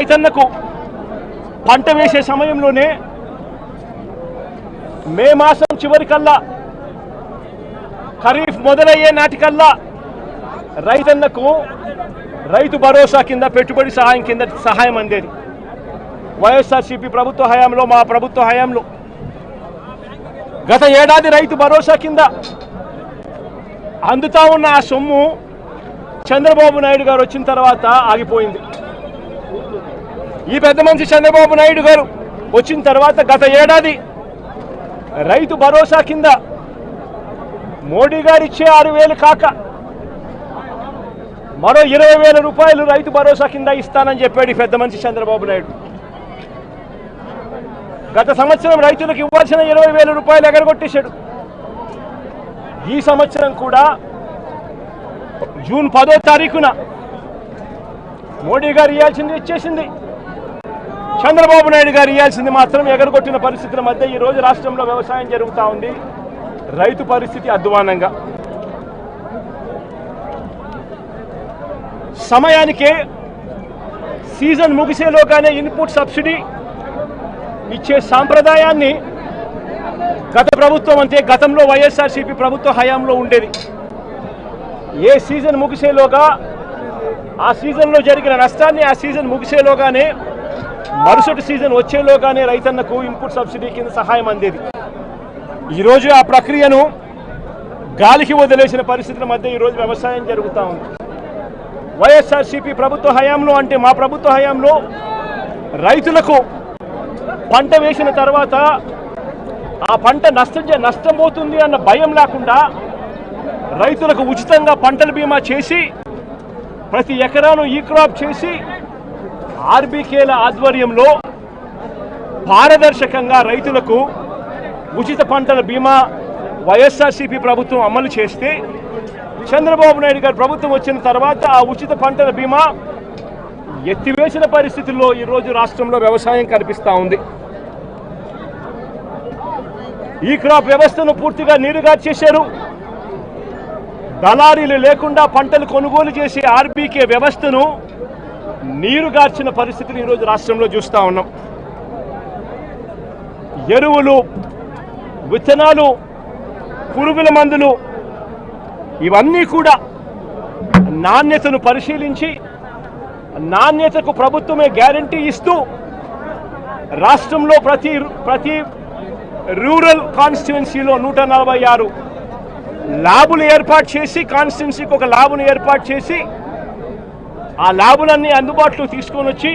రైతన్నకు పంట వేసే సమయంలోనే మే మాసం చివరికల్లా ఖరీఫ్ మొదలయ్యే నాటికల్లా రైతన్నకు రైతు భరోసా కింద పెట్టుబడి సహాయం కింద సహాయం అందేది. వైఎస్ఆర్సీపీ ప్రభుత్వ హయాంలో మా ప్రభుత్వ హయాంలో గత ఏడాది రైతు భరోసా కింద అందుతా ఉన్న ఆ సొమ్ము చంద్రబాబు నాయుడు గారు వచ్చిన తర్వాత ఆగిపోయింది. ఈ పెద్ద మనిషి చంద్రబాబు నాయుడు గారు వచ్చిన తర్వాత గత ఏడాది రైతు భరోసా కింద మోడీ గారు ఇచ్చే ఆరు వేలు కాక మరో ఇరవై వేల రూపాయలు రైతు భరోసా కింద ఇస్తానని చెప్పాడు పెద్ద మనిషి చంద్రబాబు నాయుడు. గత సంవత్సరం రైతులకు ఇవ్వాల్సిన ఇరవై వేల రూపాయలు ఎగరగొట్టేశాడు. ఈ సంవత్సరం కూడా జూన్ పదో తారీఖున మోడీ గారు ఇవ్వాల్సింది ఇచ్చేసింది. చంద్రబాబు నాయుడు గారు ఇవ్వాల్సింది మాత్రం ఎగరగొట్టిన పరిస్థితుల మధ్య ఈ రోజు రాష్ట్రంలో వ్యవసాయం జరుగుతూ ఉంది. రైతు పరిస్థితి అధ్వానంగా సమయానికే సీజన్ ముగిసేలోగానే ఇన్పుట్ సబ్సిడీ ఇచ్చే సాంప్రదాయాన్ని గత ప్రభుత్వం అంతే గతంలో వైఎస్ఆర్సీపీ ప్రభుత్వ హయాంలో ఉండేది. ఏ సీజన్ ముగిసేలోగా ఆ సీజన్లో జరిగిన నష్టాన్ని ఆ సీజన్ ముగిసేలోగానే మరుసటి సీజన్ వచ్చేలోగానే రైతన్నకు ఇన్పుట్ సబ్సిడీ కింద సహాయం అందేది. ఈరోజు ఆ ప్రక్రియను గాలికి వదిలేసిన పరిస్థితుల మధ్య ఈరోజు వ్యవసాయం జరుగుతూ ఉంది. వైఎస్ఆర్సీపీ ప్రభుత్వ హయాంలో అంటే మా ప్రభుత్వ హయాంలో రైతులకు పంట వేసిన తర్వాత ఆ పంట నష్టం చే- నష్టం అన్న భయం లేకుండా రైతులకు ఉచితంగా పంటల బీమా చేసి ప్రతి ఎకరాను ఈ క్రాప్ చేసి ఆర్బీకేల ఆధ్వర్యంలో పారదర్శకంగా రైతులకు ఉచిత పంటల బీమా వైఎస్ఆర్సీపీ ప్రభుత్వం అమలు చేస్తే చంద్రబాబు నాయుడు గారి ప్రభుత్వం వచ్చిన తర్వాత ఆ ఉచిత పంటల బీమా ఎత్తివేసిన పరిస్థితుల్లో ఈరోజు రాష్ట్రంలో వ్యవసాయం కనిపిస్తూ ఉంది. ఈ క్రాప్ వ్యవస్థను పూర్తిగా నీరుగార్చేశారు దళారీలు లేకుండా పంటలు కొనుగోలు చేసే ఆర్బీకే వ్యవస్థను నీరుగార్చిన పరిస్థితిని ఈరోజు రాష్ట్రంలో చూస్తూ ఉన్నాం. ఎరువులు విత్తనాలు పురుగుల మందులు ఇవన్నీ కూడా నాణ్యతను పరిశీలించి నాణ్యతకు ప్రభుత్వమే గ్యారంటీ ఇస్తూ రాష్ట్రంలో ప్రతి ప్రతి రూరల్ కాన్స్టిట్యున్సీలో నూట నలభై ఆరు ల్యాబులు ఏర్పాటు చేసి కాన్స్టిట్యున్సీకి ఒక ల్యాబును ఏర్పాటు చేసి ఆ ల్యాబులన్నీ అందుబాటులో తీసుకొని వచ్చి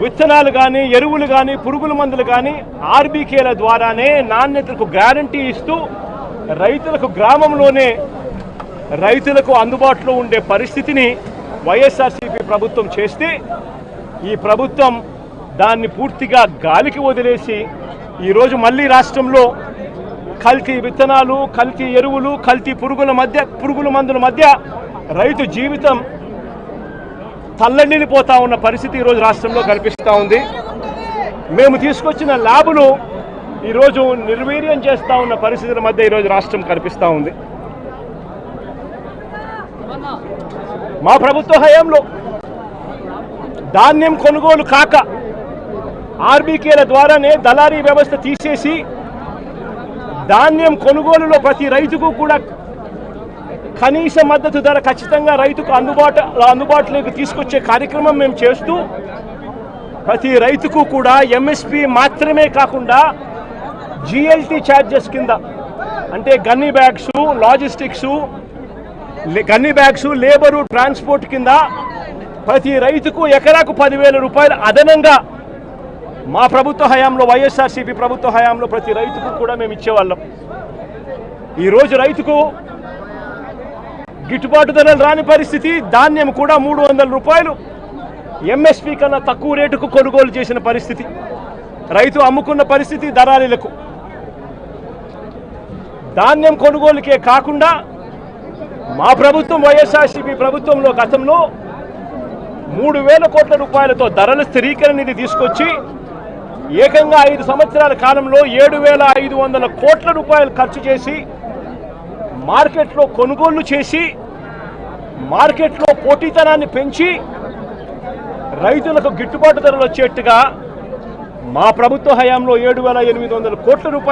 విత్తనాలు కానీ ఎరువులు కానీ పురుగుల మందులు కానీ ఆర్బీకేల ద్వారానే నాణ్యతకు గ్యారంటీ ఇస్తూ రైతులకు గ్రామంలోనే రైతులకు అందుబాటులో ఉండే పరిస్థితిని వైఎస్ఆర్సీపీ ప్రభుత్వం చేస్తే ఈ ప్రభుత్వం దాన్ని పూర్తిగా గాలికి వదిలేసి ఈరోజు మళ్ళీ రాష్ట్రంలో కల్తీ విత్తనాలు కల్తీ ఎరువులు కల్తీ పురుగుల మధ్య పురుగుల మందుల మధ్య రైతు జీవితం తల్లడిల్లిపోతా ఉన్న పరిస్థితి ఈరోజు రాష్ట్రంలో కనిపిస్తూ ఉంది. మేము తీసుకొచ్చిన ల్యాబులు ఈరోజు నిర్వీర్యం చేస్తూ ఉన్న పరిస్థితుల మధ్య ఈరోజు రాష్ట్రం కనిపిస్తూ ఉంది. మా ప్రభుత్వ హయాంలో ధాన్యం కొనుగోలు కాక ఆర్బీకేల ద్వారానే దళారీ వ్యవస్థ తీసేసి ధాన్యం కొనుగోలులో ప్రతి రైతుకు కూడా కనీస మద్దతు ధర ఖచ్చితంగా రైతుకు అందుబాటు అందుబాటులోకి తీసుకొచ్చే కార్యక్రమం మేము చేస్తూ ప్రతి రైతుకు కూడా ఎంఎస్పి మాత్రమే కాకుండా జిఎల్టీ ఛార్జెస్ కింద అంటే gunny bags logistics gunny bags labour transport కింద ప్రతి రైతుకు ఎకరాకు పదివేల రూపాయలు అదనంగా మా ప్రభుత్వ హయాంలో వైఎస్ఆర్సీపీ ప్రభుత్వ హయాంలో ప్రతి రైతుకు కూడా మేము ఇచ్చేవాళ్ళం. ఈరోజు రైతుకు గిట్టుబాటు ధరలు రాని పరిస్థితి ధాన్యం కూడా మూడు వందల రూపాయలు. ఎంఎస్పీ కన్నా తక్కువ రేటుకు కొనుగోలు చేసిన పరిస్థితి. రైతు అమ్ముకున్న పరిస్థితి దళారీలకు. ధాన్యం కొనుగోలుకే కాకుండా మా ప్రభుత్వం వైఎస్ఆర్సీపీ ప్రభుత్వంలో గతంలో మూడు వేల కోట్ల రూపాయలతో ధరల స్థిరీకరణ నిధి తీసుకొచ్చి ఏకంగా ఐదు సంవత్సరాల కాలంలో ఏడు వేల ఐదు వందల కోట్ల రూపాయలు ఖర్చు చేసి మార్కెట్లో కొనుగోళ్ళు చేసి మార్కెట్లో పోటీతనాన్ని పెంచి రైతులకు గిట్టుబాటు ధరలు వచ్చేట్టుగా మా ప్రభుత్వ హయాంలో ఏడు వేల ఎనిమిది వందల కోట్ల రూపాయలు